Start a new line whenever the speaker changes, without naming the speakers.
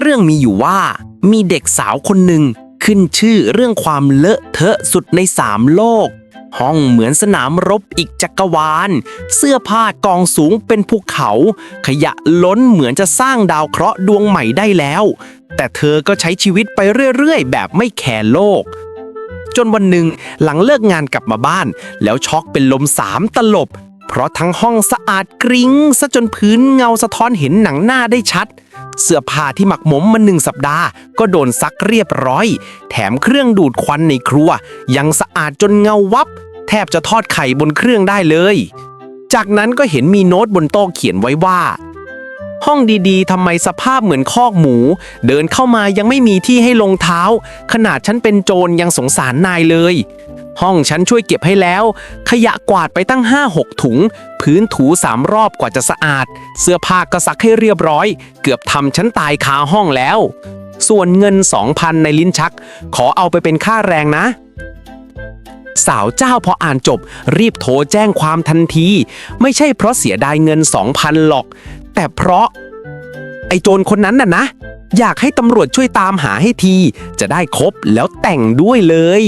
เรื่องมีอยู่ว่า มีเด็กสาวคนหนึ่งขึ้นชื่อเรื่องความเลอะเทอะสุดในสามโลก ห้องเหมือนสนามรบอีกจักรวาล เสื้อผ้ากองสูงเป็นภูเขา ขยะล้นเหมือนจะสร้างดาวเคราะห์ดวงใหม่ได้แล้ว แต่เธอก็ใช้ชีวิตไปเรื่อยๆ แบบไม่แคร์โลก จนวันหนึ่งหลังเลิกงานกลับมาบ้าน แล้วช็อกเป็นลมสามตลบ เพราะทั้งห้องสะอาดกริ้งซะจนพื้นเงาสะท้อนเห็นหนังหน้าได้ชัดเเสื้อผ้าที่หมักหมมมาหนึ่งสัปดาห์ ก็โดนซักเรียบร้อย แถมเครื่องดูดควันในครัว ยังสะอาดจนเงาวับ แทบจะทอดไข่บนเครื่องได้เลย จากนั้นก็เห็นมีโน้ตบนโต๊ะเขียนไว้ว่า ห้องดีๆทำไมสภาพเหมือนคอกหมู เดินเข้ามายังไม่มีที่ให้ลงเท้า ขนาดฉันเป็นโจรยังสงสารนายเลย ห้องฉันช่วยเก็บให้แล้ว ขยะกวาดไปตั้ง 5-6 ถุง พื้นถูสามรอบกว่าจะสะอาด เสื้อผ้าก็ซักให้เรียบร้อย เกือบทำฉันตายคาห้องแล้ว ส่วนเงิน 2,000 ในลิ้นชัก ขอเอาไปเป็นค่าแรงนะสาวเจ้าพออ่านจบ รีบโทรแจ้งความทันที ไม่ใช่เพราะเสียดายเงิน 2,000 หรอก แต่เพราะ ไอ้โจรคนนั้นน่ะนะ อยากให้ตำรวจช่วยตามหาให้ที จะได้ครบแล้วแต่งด้วยเลย